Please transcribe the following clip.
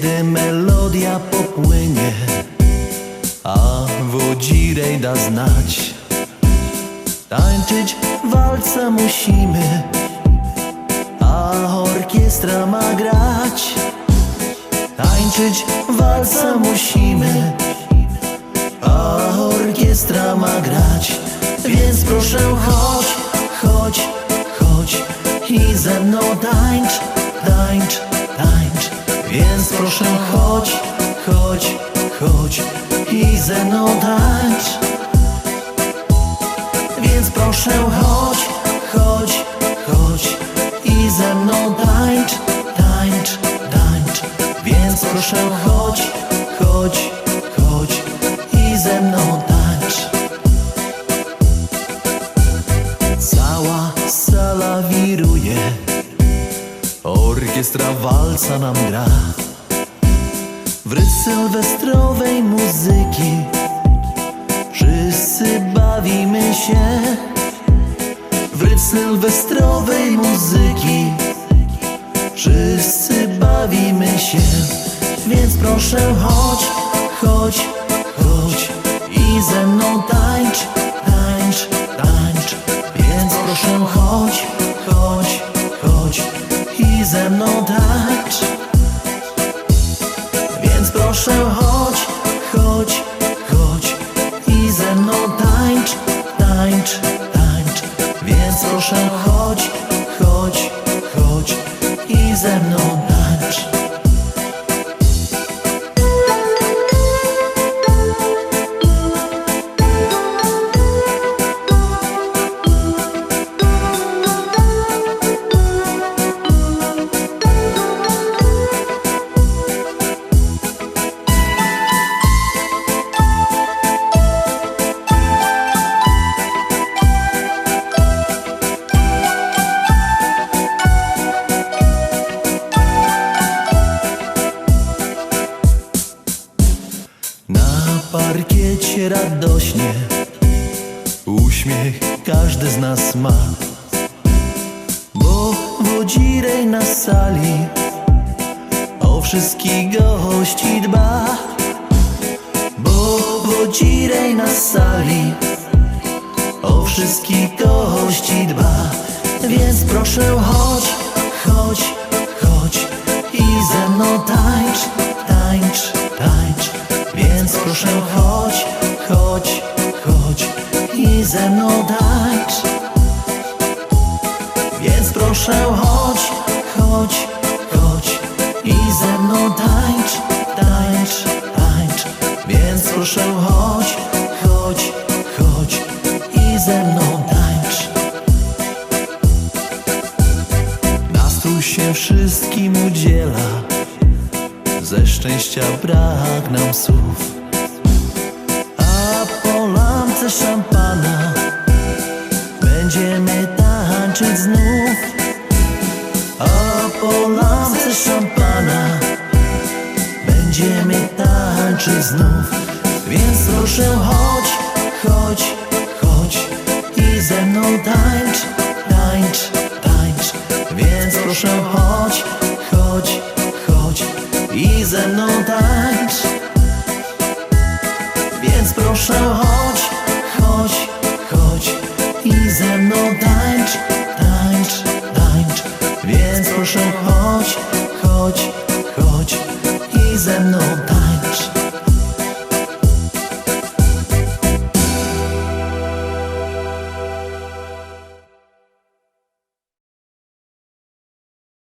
Kiedy melodia popłynie A wodzirej da znać Tańczyć walca musimy A orkiestra ma grać. Tańczyć walca musimy A orkiestra ma grać. Więc proszę proszę chodź, chodź, chodź I ze mną tańcz. Więc proszę chodź, chodź, chodź I ze mną tańcz, tańcz, tańcz. Więc proszę chodź, chodź, chodź I ze mną tańcz. Cała sala wiruje. Orkiestra walca nam gra W rytm sylwestrowej muzyki Wszyscy bawimy się. W rytm sylwestrowej muzyki Wszyscy bawimy się. Więc proszę chodź, chodź, chodź I ze mną tańcz, tańcz, tańcz. Więc proszę chodź, chodź, chodź I ze mną tańcz Więc proszę chodź, Na parkiecie radośnie Uśmiech każdy z nas ma. Bo wodzirej na sali O wszystkich gości dba. Bo wodzirej na sali O wszystkich gości dba. Więc proszę chodź, ze mną tańcz Więc proszę chodź, chodź, chodź I ze mną tańcz, tańcz, tańcz. Więc proszę chodź, chodź, chodź I ze mną tańcz. Nastrój się wszystkim udziela. Ze szczęścia brak nam słów. A po lampce szampana Będziemy tańczyć znów. A po lampce szampana Będziemy tańczyć znów. Więc proszę chodź, chodź, chodź I ze mną tańcz, tańcz, tańcz. Więc proszę chodź, chodź, chodź I ze mną tańcz. Więc proszę chodź,